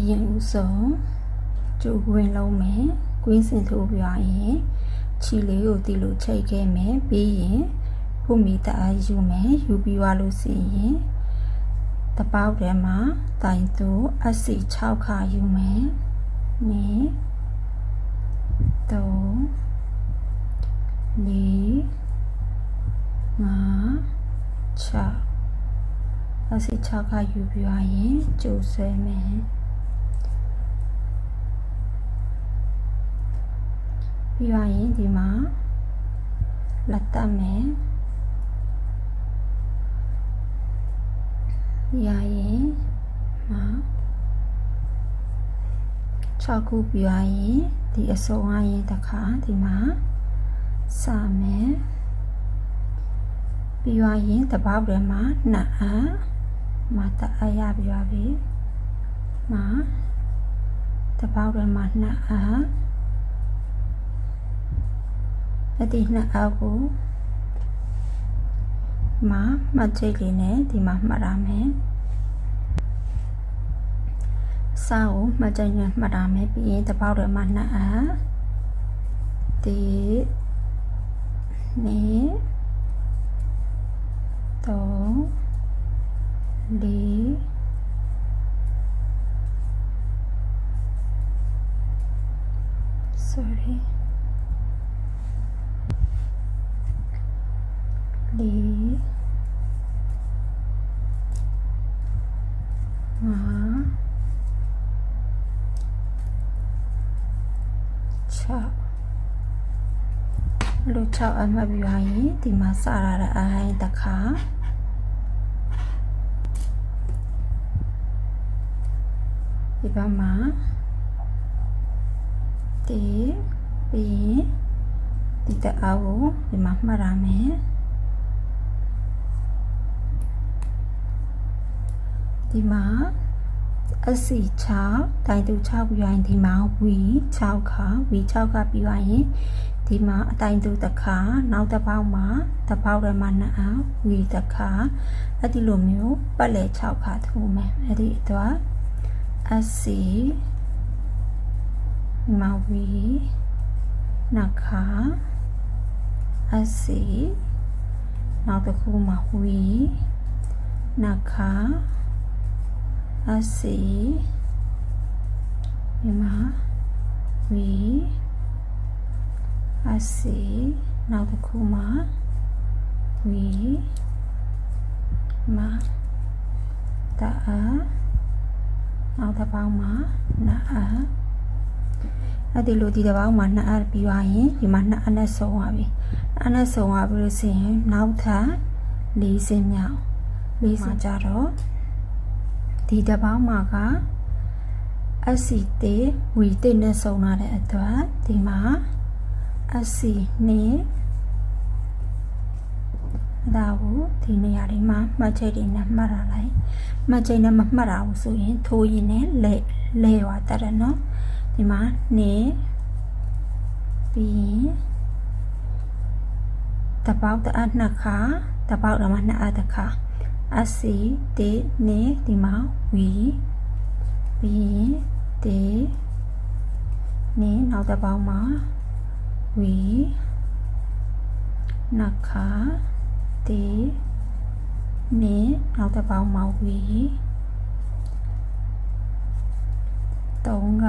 အရင်ဦးဆုံးကျိုးကွင်းလုံးမယ်ကွင်းစင်ထိုးပြရင်ချီလေးကိုဒီလိုချိတ်ခဲ့မယ်ပြီးရင်ဖုမီတအားယူမယ်ယူပြီးသွားလို့စီရင်တပေါက်ထဲမှာတိုင်သူအစီ6ခါယူမယ်နေ3 4 5 6အစီ6ခါယူပြီးသွားရင်ကျိုးဆွဲမယ် ပြီးသွားရင်ဒီမှာလက်တက်မယ်ရရင်မှာ6ခုပြီးသွားရင်ဒီအစုံအရင်တစ်ခါဒီမှာစမယ်ပြီးသွားရင်တပေါက်ထဲမှာနှစ်အားမှာတအားရပြီးသွားပြီမှာတပေါက်ထဲမှာနှစ်အား အဲ့ဒီနှစ်အားကိုမှာမှတ်ချိတ်လေးနဲ့ဒီမှာမှတ်ရမယ်စာကိုမှတ်ချိတ်နဲ့မှတ်ရမယ်ပြီးရင်တပေါက်ထဲမှာနှစ်အားဒီနေတော့လီ sorry လီငါချလူချအမှတ်ပြရရင်ဒီမှာစရတဲ့အဟိုင်းတစ်ခါဒီဘက်မှာဒီပြီးရင်ဒီတအားကိုဒီမှာမှတ်ရမယ် ဒီမှာအစီ6တိုင်တူ6ပြီးရင်ဒီမှာဝီ6ခါဝီ6ခါပြီးရင်ဒီမှာအတိုင်တူတစ်ခါနောက်တစ်ပေါက်မှာတစ်ပေါက်ထဲမှာနှစ်အောင်ဝီတစ်ခါအဲ့ဒီလိုမျိုးပတ်လေ6ခါထိုးမယ်အဲ့ဒီအတွက်အစီမဝီနှခါအစီနောက်တစ်ခုမှာဝီနှခါ အစီဒီမှာဝီအစီနောက်တစ်ခုမှာဝီမှာတအားနောက်တစ်ပေါင်းမှာနာအားအဲ့ဒီလိုဒီတစ်ပေါင်းမှာနှစ်အားပြီးသွားရင်ဒီမှာနှစ်အားနဲ့ဆုံးသွားပြီအားနဲ့ဆုံးသွားပြီလို့ဆိုရင်နောက်ထပ်၄စင်းမြောက်၄စင်းကြတော့ ဒီတစ်ပေါင်းမှာကအစီတေဝီတေနဲ့ဆုံးလာတဲ့အတွက်ဒီမှာအစီနဲ့ဒါကိုဒီနေရာလေးမှာမှတ်ချက်တွေနဲ့မှတ်ရလိုက်မှတ်ချက်နဲ့မမှတ်ရဘူးဆိုရင်ထိုးရင်လည်းလဲလဲသွားတတ်တယ်နော်ဒီမှာနေပြီးရင်တပေါက်တအနှစ်ခါတပေါက်တော့မှနှစ်အတစ်ခါ အစီတေနေဒီမှာဝီပြီးရင်တေနေနောက်တစ်ပေါက်မှာဝီနှစ်ခါတေနေနောက်တစ်ပေါက်မှာဝီသုံးက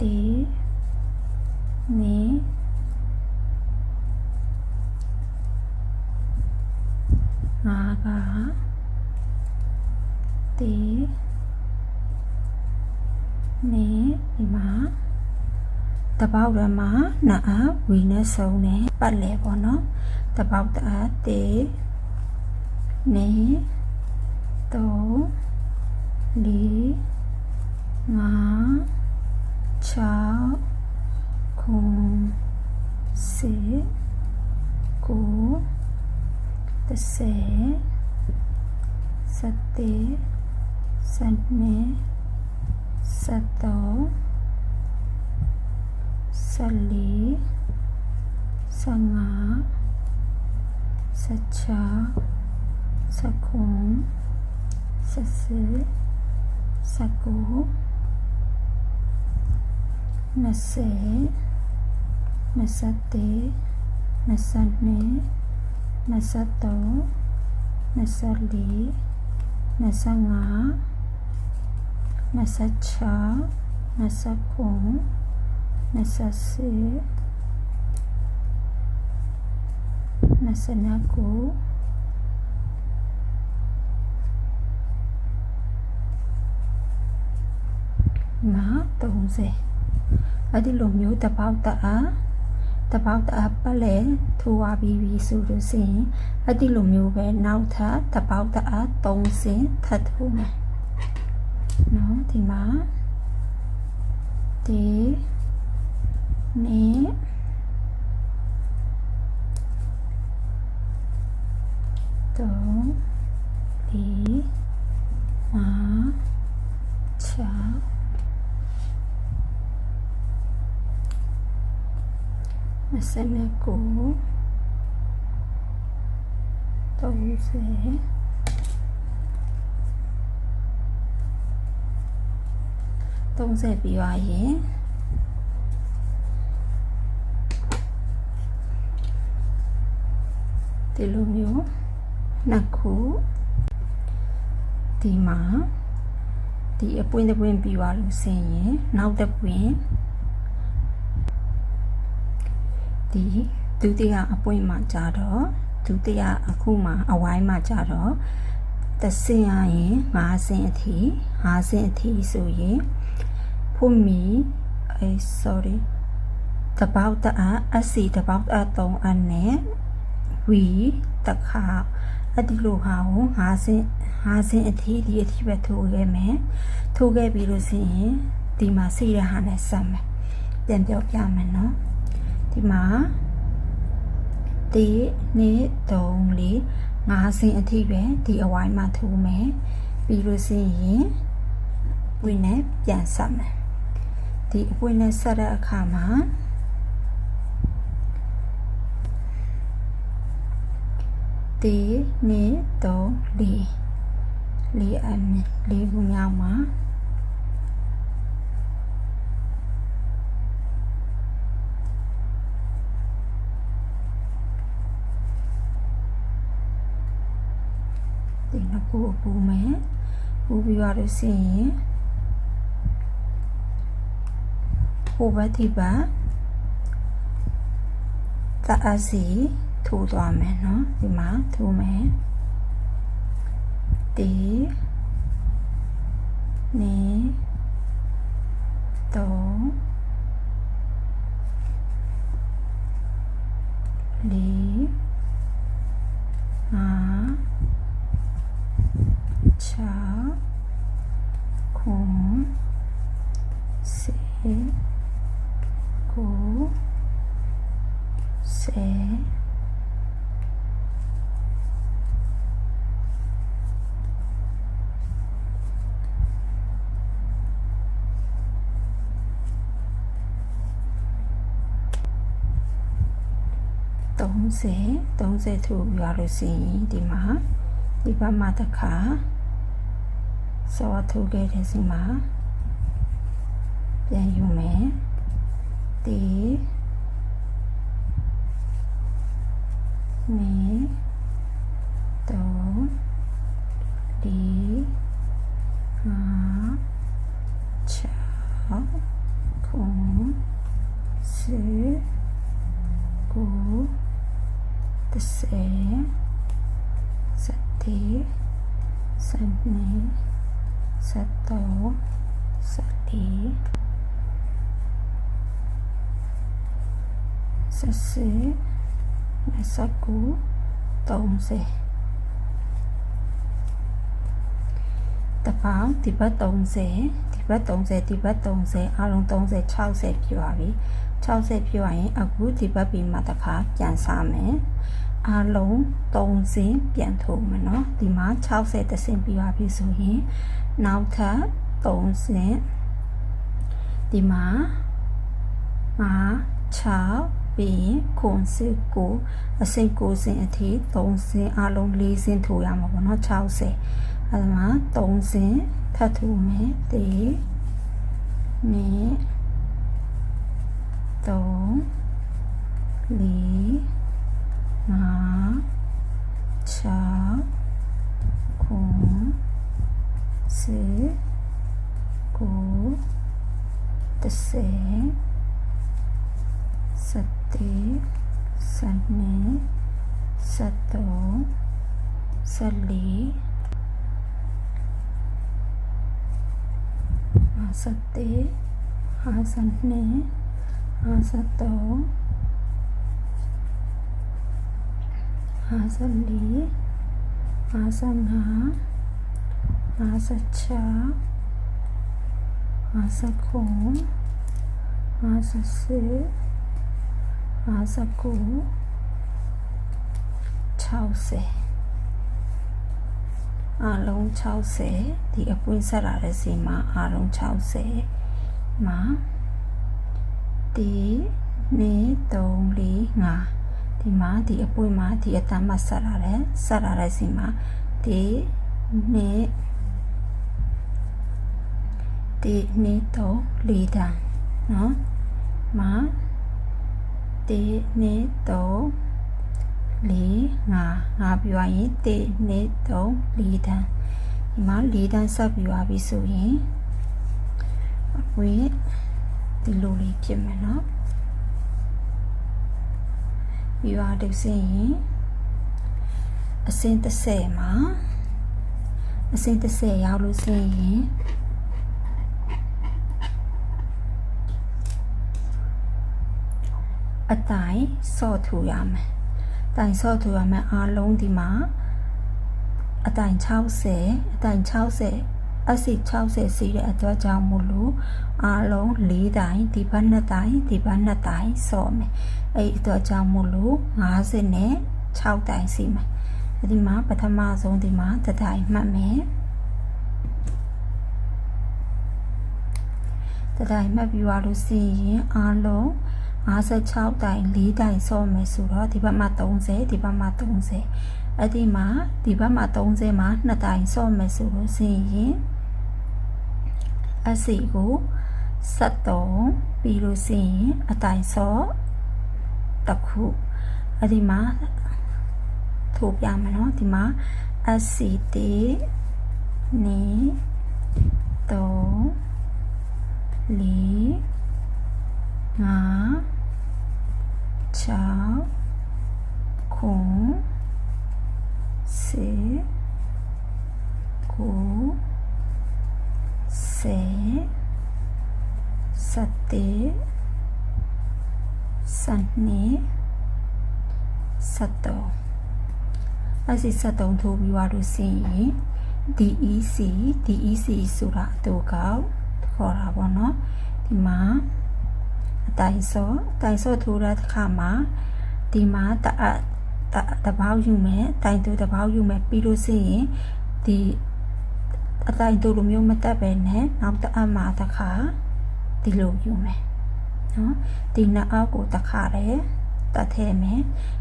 တေနေဒီမှာလေးကတေနေငါကတေနေဒီမှာတပေါက်ရမှာနာအားဝီနဲ့ဆုံးတယ်ပတ်လေပေါ့နော်တပေါက်တအားတေနေ သုံးလေးငါ6ခုစေကိုတစ်ဆယ်စက်တေစနေစ73 74 15 16 19 20 நெஸ்ஸே நெசத்தே நெசன்னே நெசத்தோ நெசர்லி நெசங்கா நெசச்சா நெசக்கும் நெசசு நெசனகு má tàu rẻ အဲ့ဒီလိုမျိုးတပေါက်တအားတပေါက်တအားပတ်လဲထိုးသွားပြီးပြီဆိုလို့ရှိရင်အဲ့ဒီလိုမျိုးပဲနောက်ထပ်တပေါက်တအား3စင်ထပ်ထိုးမယ်နော်ဒီမှာဒီနေ့တော့ဒီမှာ 29 30 30ပြီးသွားရင်ဒီလိုမျိုးနှစ်ခုဒီမှာဒီအပွင့်တစ်ပွင့်ပြီးသွားလို့ဆင်းရင်နောက်တစ်ပွင့် ဒီဒုတိယအပွင့်မှာကြာတော့ဒုတိယအခုမှာအဝိုင်းမှာကြာတော့တဆင်းရရင်5ဆင်းအထိ5ဆင်းအထိဆိုရင်ဖို့မီအဲ sorry တပေါက်တအားအစီတပေါက်တအား3အနဲ့ဝီတခါအဲ့ဒီလိုဟာကို5ဆင်း5ဆင်းအထိဒီအထိပဲထိုးခဲ့မယ်ထိုးခဲ့ပြီးလို့ရှိရင်ဒီမှာစီရဟာနဲ့ဆက်မယ်ပြန်ပြောပြမယ်နော် ဒီမှာဒီနေ့3လေး5ဆင်းအထိပဲဒီအဝိုင်းမှာထိုးမယ်ပြီးလို့ရှိရင်ဝင်းနဲ့ပြန်ဆက်မယ်ဒီအပွင့်နဲ့ဆက်တဲ့အခါမှာတေနေတော့လီလီအမလီဘူးမြောက်မှာဒီနှစ်ခု ပူမယ်ပူပြီးတော့လို့ရှိရင်ဟိုဘက်ဒီဘက်တအစီထိုးသွားမယ်เนาะဒီမှာထိုးမယ်တီနေတော့လီအာ 30 30ထိုးပြရလို့ရှိရင်ဒီမှာဒီဘက်မှာတစ်ခါစောထိုးခဲ့တဲ့စီမှာပြန်ယူမယ်ဒီနေတော့ဒီဟာချာခုံစေကိုတစ်ဆယ်စက်တီစက်နေစက်တော့စက်တီစက်စီစက်ကူ30တပောင်း ဒီဘက်30ဒီဘက်30ဒီဘက်30အားလုံး30 60ပြပါပြီ60ပြရရင်အခုဒီဘက်ပြီးမှတစ်ခါပြန်စားမယ်အားလုံး3စင်းပြန်ထိုးမယ်เนาะဒီမှာ60တစင်းပြပါပြီဆိုရင်နောက်ထပ်3စင်း ဒီမှာ5 6ပြီးရင်ခွန်စစ်ကိုအစိတ်ကိုစင်အထိ3စင်အလုံး4စင်ထိုးရမှာပေါ့နော်60 အဲဒါမှာ3စင်ထပ်ထိုးမယ်တေနေ3 4 5 6ခွန်စစ်ကို30စတေစနေစတောစလီ အာစတေအာစနေအာစတောအာစလီ အလုံး60ဒီအပွင့်ဆက်လာတဲ့စီမှာအလုံး60မှာဒီနေ3 4 5ဒီမှာဒီအပွင့်မှာဒီအတန်းမှာဆက်လာတယ်ဆက်လာတဲ့စီမှာဒီနေဒီနေ3 4တန်းနော်မှာဒီနေ3 လေးငါငါပြောရင်တေနေတော့လေးတန်းဒီမှာလေးတန်းဆက်ပြီးသွားပြီဆိုရင်အပွေဒီလိုလေးဖြစ်မယ်เนาะပြီးသွားတဲ့စင်ရင်အစင်30မှာအစင်30ရောက်လို့စင်ရင်အတိုင်ဆော့ထူရမယ်။ တိုင်ဆော့ထူရမယ်အားလုံးဒီမှာအတိုင်60အတိုင်60အစီ60စီးတဲ့အတွက်ကြောင့်မို့လို့အားလုံး၄တိုင်ဒီဘက်နှစ်တိုင်ဒီဘက်နှစ်တိုင်ဆော့မယ်။အဲ့အတွက်ကြောင့်မို့လို့50နဲ့6တိုင်စီးမယ်။ဒီမှာပထမဆုံးဒီမှာတတိုင်မှတ်မယ်။တတိုင်မှတ်ပြီးသွားလို့စီရင်အားလုံး 56တိုင်4တိုင်ဆော့မယ်ဆိုတော့ဒီဘက်မှာ30ဒီဘက်မှာ30အဲ့ဒီမှာဒီဘက်မှာ30မှာ2တိုင်ဆော့မယ်ဆိုလို့ဆိုရင်အစီကို73ပြီးလို့ဆိုရင်အတိုင်ဆော့တစ်ခုအဲ့ဒီမှာထိုးပြမယ်နော်ဒီမှာအစီတေနေ3 4 5 6ခုစေကိုစေစတေစနေစတောအဲ့ဒီစတုံထိုးပြီးသွားလို့ရှိရင် DEC DEC ဆိုတာအတူကောက်ခေါ်တာပေါ့နော်ဒီမှာအ တိုင်စောအတိုင်စောထိုးတဲ့အခါမှာဒီမှာတအတပေါင်းယူမယ်တိုင်တူတပေါင်းယူမယ်ပြီးလို့ရှိရင်ဒီအတိုင်တူလိုမျိုးမတက်ပဲနဲ့နောက်တအမှာတစ်ခါဒီလိုယူမယ်နော်ဒီနှစ်အောက်ကိုတစ်ခါတည်းတက်ထဲမယ်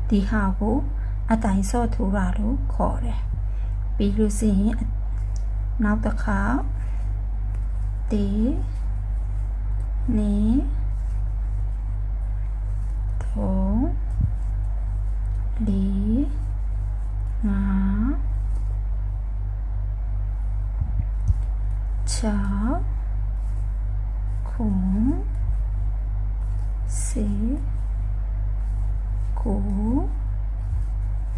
ဒီဟာကိုအတိုင်စော့ထိုးတာလို့ခေါ်တယ်ပြီးလို့ရှိရင်နောက်တစ်ခါဒီနေ သုံးလေးငါးခြောက်ခုစေကို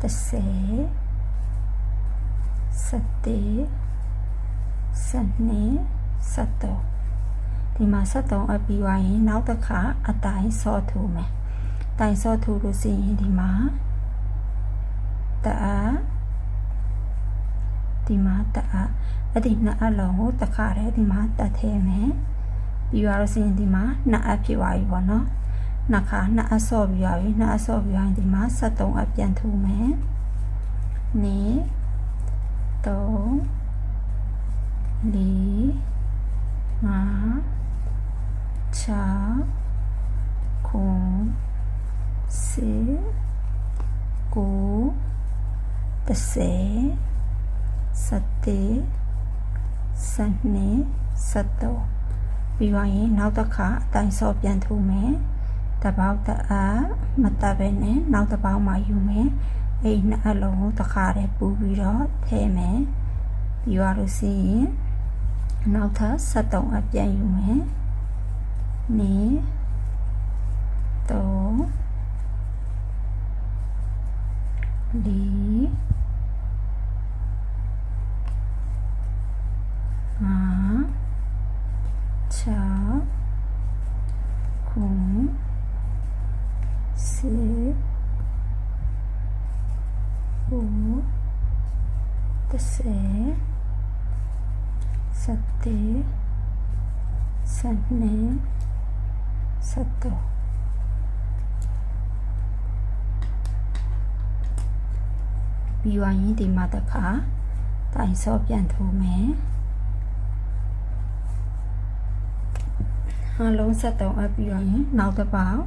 တစ်ဆယ်စက်တေစနေစက်တော့ဒီမှာ73အပြီးသွားရင်နောက်တစ်ခါအတိုင်းဆော့ထိုးမယ် တိုင်ဆော့ထိုးလို့ရှိရင်ဒီမှာတအားဒီမှာတအားအဲ့ဒီနှစ်အလုံးကိုတစ်ခါတည်းဒီမှာတက်ထဲမယ်ပြီးသွားလို့ရှိရင်ဒီမှာနှစ်အဖြစ်သွားပြီပေါ့နော်နှစ်ခါနှစ်အဆော့ပြီးသွားပြီနှစ်အဆော့ပြီးသွားရင်ဒီမှာ73အပြန်ထိုးမယ်နေ3 4 5 6 6ခု 10 9 10 17 12 13ပြီးသွားရင်နောက်တစ်ခါအတိုင်းစောပြန်ထိုးမယ်တပေါက်တအပ်မတက်ပဲနဲ့နောက်တစ်ပေါက်မှယူမယ်အဲ့နှစ်အလုံးကိုတခါတည်းပူပြီးတော့ထည့်မယ်ပြီးသွားလို့ရှိရင်နောက်ထပ်73အပြန်ယူမယ်1 2 3 D A Cha Kum Se U Se सत्य सन्ने सत्य ပြီးွားရင်ဒီမှာတစ်ခါတိုင်စောပြန်ထိုးမယ်အလုံး73အပ်ပြီးတော့ရင်နောက်တစ်ပေါက်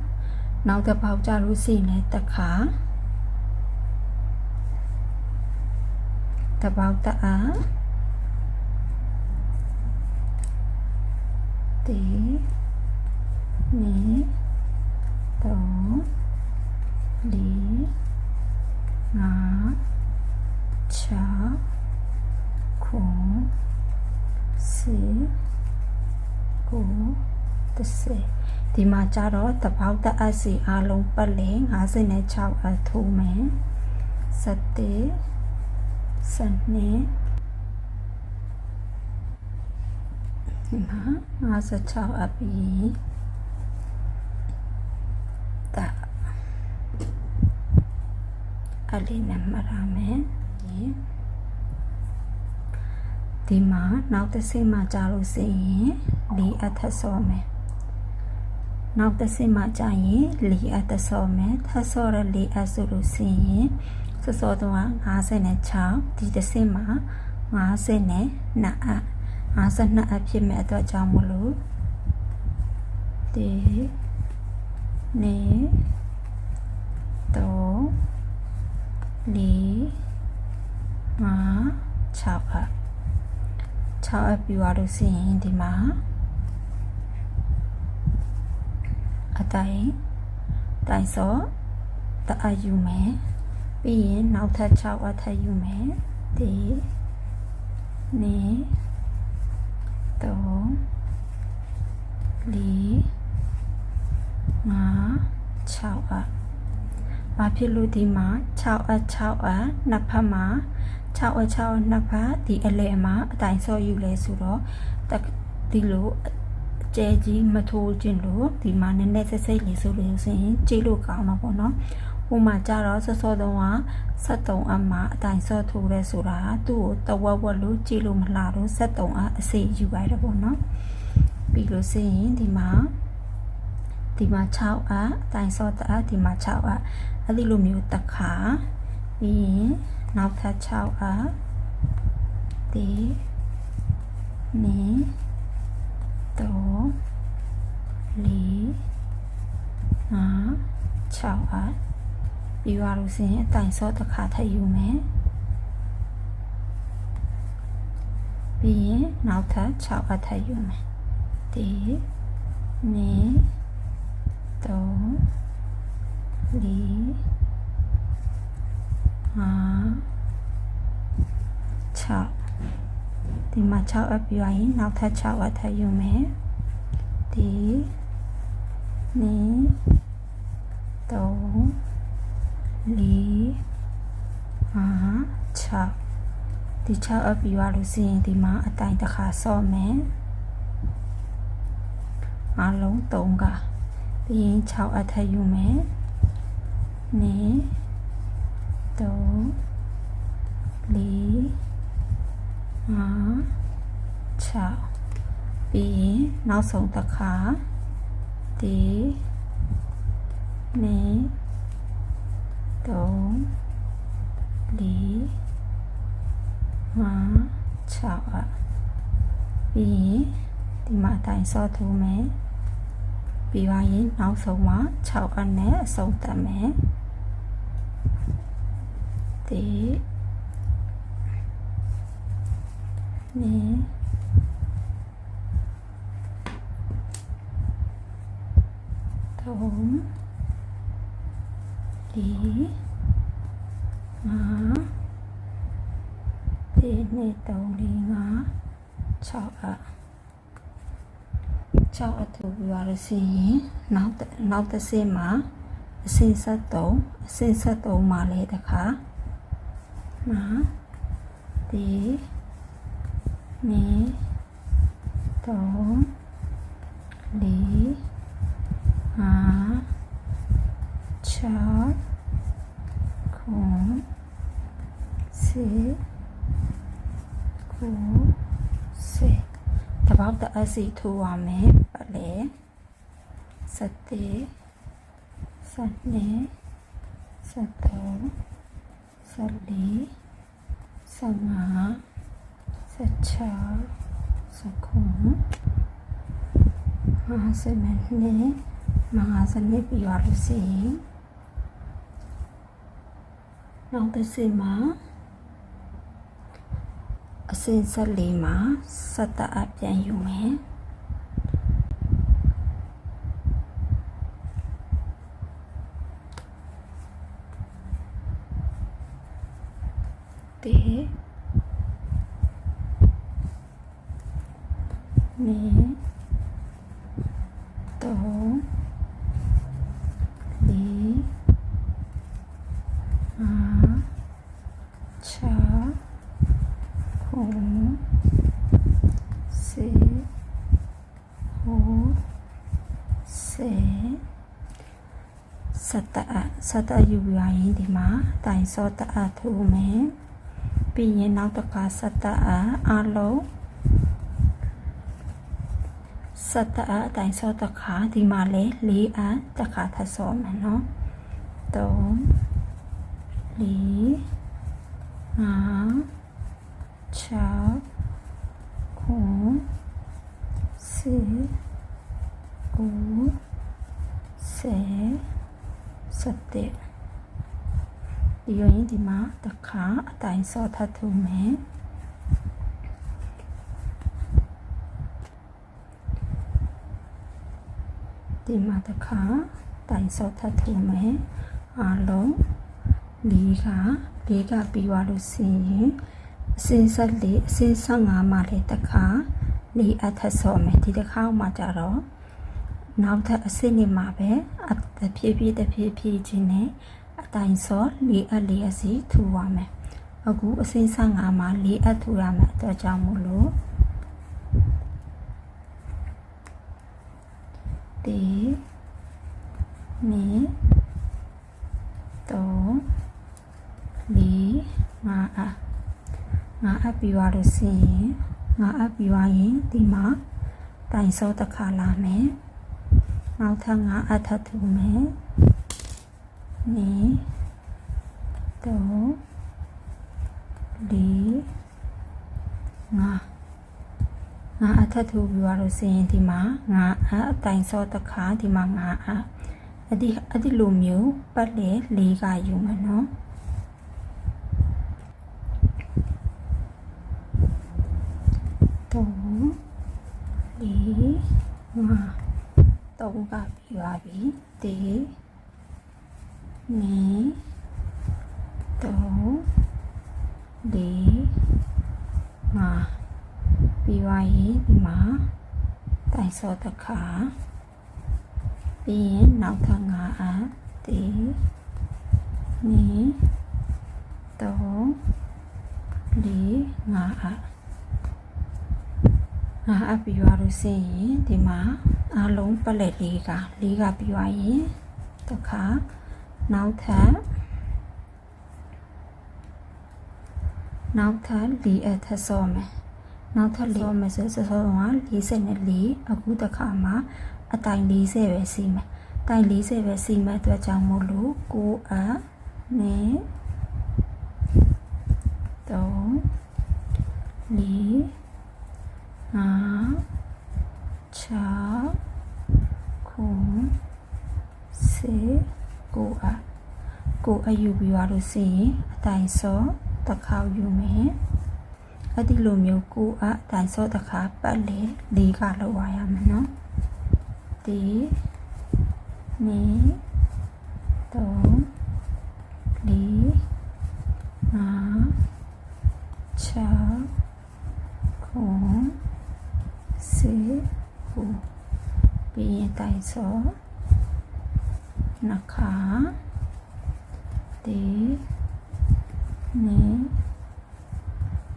နောက်တစ်ပေါက်ကြလို့ရှိရင်တစ်ခါတစ်ပေါက်တအားတီနီတော့လီငါချာခုစီ ကိုတစေဒီမှာကြတော့တပေါက်တအပ်စီအလုံးပတ်လည်56အထိုးမယ်7 7နှစ်ဒီမှာ56အပ်ပြီးတာအလေးနဲ့မှတ်ရမယ်ဒီ မှာနောက်တစ်စိမှကြာလို့စရင်လီအထဆောမယ်နောက်တစ်စိမှကြာရင်လီအထဆောမယ်ထဆောရလီအဆိုလို့စရင်စစောတော့56ဒီတစ်စိမှ50နဲ့2အ52အဖြစ်မဲ့အတွက်ကြောင့်မလို့ဒီနေတော့လီငါ6အ 6အပြူရလို့ရှိရင်ဒီမှာအတိုင်းတိုင်းစောတအယူမယ်ပြီးရင်နောက်ထပ်6အထပ်ယူမယ်ဒီနေတော့လီငါ6အဘာဖြစ်လို့ဒီမှာ6အ6အနှစ်ဖက်မှာ 6အ6နှစ်ဖက်ဒီအလဲမှာအတိုင်းစောယူလဲဆိုတော့ဒီလိုကျဲကြီးမထိုးခြင်းလို့ဒီမှာနည်းနည်းဆက်စိတ်လေးဆိုလို့ဆိုရင်ကြည့်လို့ကောင်းတော့ပေါ့နော်ဟိုမှာကြတော့စောစောတုံးက73အမှအတိုင်းစောထိုးရဲဆိုတာသူ့ကိုတဝက်ဝက်လို့ကြည့်လို့မလှတော့73အအစေယူရတယ်ပေါ့နော်ပြီးလို့ဆိုရင်ဒီမှာဒီမှာ6အအတိုင်းစောတအဒီမှာ6အအဲ့ဒီလိုမျိုးတစ်ခါပြီးရင် နောက်ထပ်6အဒီနေတော့လီငါ6အပြီးသွားလို့ဆိုရင်အတိုင်စောတစ်ခါထပ်ယူမယ်ပြီးရင်နောက်ထပ်6အထပ်ယူမယ်ဒီနေတော့လီဟာ 6ဒီမှာ6အပ်ပြီးရင်နောက်ထပ်6အထပ်ယူမယ်ဒီနေတော့လီဟာ6ဒီ6အပ်ပြီးလို့စီရင်ဒီမှာအတိုင်းတစ်ခါဆော့မယ်အလုံး3ကပြီးရင်6အထပ်ယူမယ်နေ တော့လီဟာ6ပြီးရင်နောက်ဆုံးတစ်ခါဒီနေ3 4 5 6အပြီးရင်ဒီမှာအတိုင်းစောထူမယ်ပြီးသွားရင်နောက်ဆုံးမှာ6အနဲ့အဆုံးသတ်မယ် ဒီနေသုံးဒီငါဒီနှစ်သုံးလေးငါ6အ6အထူပြီးသွားလို့ရှိရင်နောက်တစ်နောက်တစ်ဆင့်မှာအစင်ဆက်3အစင်ဆက်3မှာလည်းတခါ મા તે ને તો લે આ છા કોણ સે को से दबाव द असी थुआ में पले सते सने सतो ယ်ပတ်လေစတေစနေစတောစလီစငါစချာစခုံမဟာစမနေမဟာစနေပြီးရလို့စီနောက်တစ်စီမှာအစင်ဆက်လေးမှာစက်တအပြန်ယူမယ်တေနေတော့လီအာချာခုစေဟို စေစတအစတယူရရင်ဒီမှာတိုင်စောတအထိုးမယ်ပြီးရင်နောက်တစ်ခါစတအအလုံးစတအအတိုင်စောတစ်ခါဒီမှာလေလေးအတစ်ခါထပ်စောမယ်နော်3 4 5 6ခုစေကို စေစတဲ့ဒီရင်ဒီမှာတခါအတိုင်းစောထပ်ထုမယ်ဒီမှာတခါတိုင်စောထပ်ထုမယ်အားလုံးလေးကလေးကပြီးသွားလို့ရှိရင်အစင်းဆက်လေးအစင်းဆက်ငါမှလည်းတခါလေးအထက်စောမယ်ဒီတစ်ခါမှကြတော့ နောက်ထပ်အစင်းနေမှာပဲအတဖြည်းဖြည်းတဖြည်းဖြည်းချင်းနဲ့အတိုင်းစောလေးအလေးအစီထူရမယ်အခုအစင်းဆက်ငါမှလေးအထူရမယ်အတွက်ကြောင့်မို့လို့ဒီနေတော့လေးငါအငါအပ်ပြီးသွားလို့ရှိရင်ငါအပ်ပြီးသွားရင်ဒီမှာတိုင်စောတစ်ခါလာမယ် နောက်ထပ်ငါအပ်ထပ်ထူမယ်နေတော့လေးငါငါအထက်ထူပြီးသွားလို့ရှိရင်ဒီမှာငါအအတိုင်စောတစ်ခါဒီမှာငါအအဲ့ဒီအဲ့ဒီလိုမျိုးပတ်လေလေးကယူမယ်နော်တော့လေးငါ တော့ကပြီးပါပြီတေနေတော့လေးငါပြီးသွားရင်ဒီမှာတိုင်စောတစ်ခါပြီးရင်နောက်ထပ်ငါအတေနေတော့လေးငါအ ငါအပြီးသွားလို့ရှိရင်ဒီမှာအလုံးပလက်လေးကလေးကပြီးသွားရင်တစ်ခါနောက်ထပ်နောက်ထပ်လီအထဆောမယ်နောက်ထပ်လီဆောမယ်ဆိုစောစောက44အခုတစ်ခါမှာအတိုင်40ပဲစီးမယ်တိုင်40ပဲစီးမဲ့အတွက်ကြောင့်မို့လို့ကိုအနဲ့3 4 5 6ခုစေ ကိုအကိုအယူပြီးသွားလို့ရှိရင်အတိုင်စောတစ်ခါယူမယ်အဲ့ဒီလိုမျိုးကိုအအတိုင်စောတစ်ခါပတ်လေလေးကလောက်ရရမယ်နော်ဒီနေတော့လေးငါချာခုံ စေကိုပြီးရင်တိုင်စောနှခါဒီနေ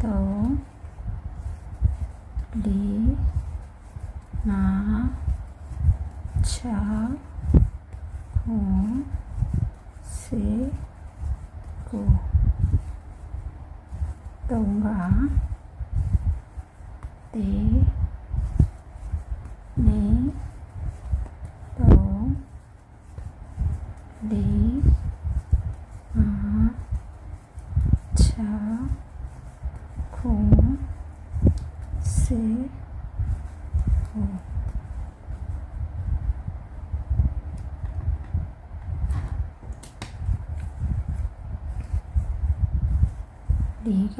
တော့လီနာချာခုံစေကိုတုံးပါဒီနေတော့လီနာချာခုံစေကို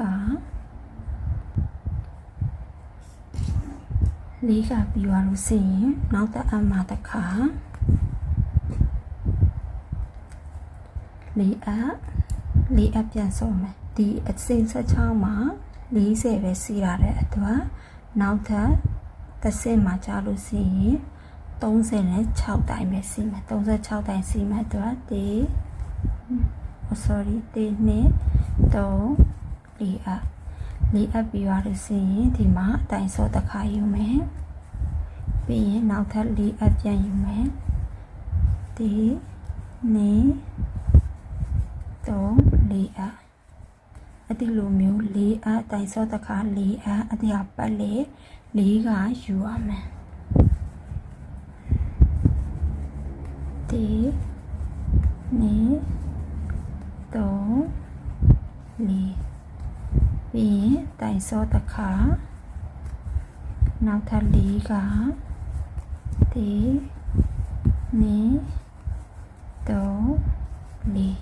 လေးကလေးကပြီးသွားလို့ရှိရင်နောက်တစ်အမှတစ်ခါလေးအပ်လေးအပ်ပြန်ဆုံးမယ်ဒီအစိမ်16မှာ40ပဲစီးရတဲ့အတွက်နောက်ထပ်တစ်စင်မှာကြာလို့ရှိရင်36တိုင်ပဲစီးမယ်36တိုင်စီးမယ်အတွက်ဒီ oh sorry ဒီနှစ်3 လေးအပ်လေးအပ်ပြီးသွားလို့ရှိရင်ဒီမှာအတိုင်စောတစ်ခါယူမယ်ပြီးရင်နောက်ထပ်လေးအပ်ပြန်ယူမယ်ဒီနှစ်3လေးအပ်အတိလိုမျိုးလေးအပ်အတိုင်စောတစ်ခါလေးအပ်အတိအပတ်လေလေးကယူရမယ်ဒီနှစ်3လေး ပြီးရင်တိုင်စောတစ်ခါနောက်ထပ်လေးကဒီနေတော့လေး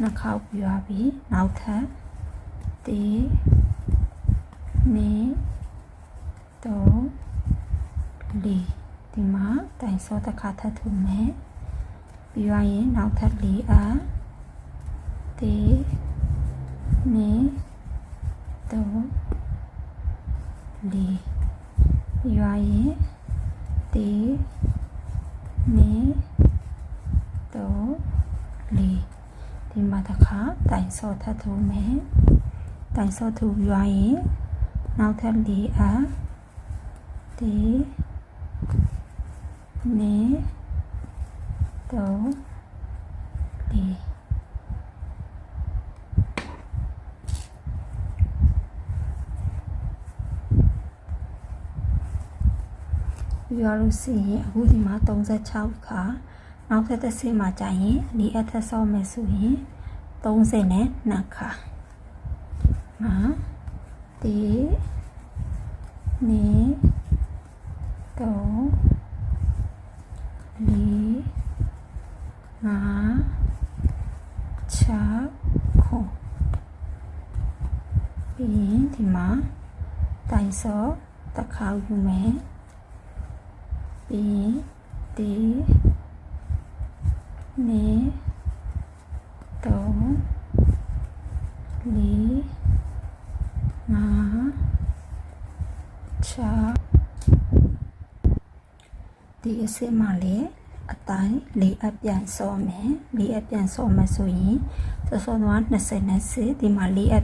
နှစ်ခေါက်ပြွားပြီးနောက်ထပ်ဒီနေတော့လေးဒီမှာတိုင်စောတစ်ခါထပ်ထုမယ်ပြီးွားရင်နောက်ထပ်လေးအားဒီနေ တော့လေးရွာရင်ဒီနေတော့လေးဒီမှာတစ်ခါတိုင်စောထပ်ထိုးမယ်တိုင်စောထိုးရွာရင်နောက်ထပ်လေးအားဒီနေတော့လေး ပြီးတော့လို့ရှိရင်အခုဒီမှာ36ခါနောက်ထပ်တစ်ဆင့်မှာကြာရင်လီအပ်ထပ်ဆောက်မယ်ဆိုရင်30နဲ့2ခါဟာဒီနေတော့လီငါချာခုပြီးရင်ဒီမှာတိုင်စောတစ်ခါယူမယ် ပြီးဒီနေတော့လီငါချာဒီအစစ်မှလေအတိုင်းလေးအပြန်စောမယ်လေးအပြန်စောမယ်ဆိုရင်စောစောတော့20နဲ့စစ်ဒီမှာလေးအ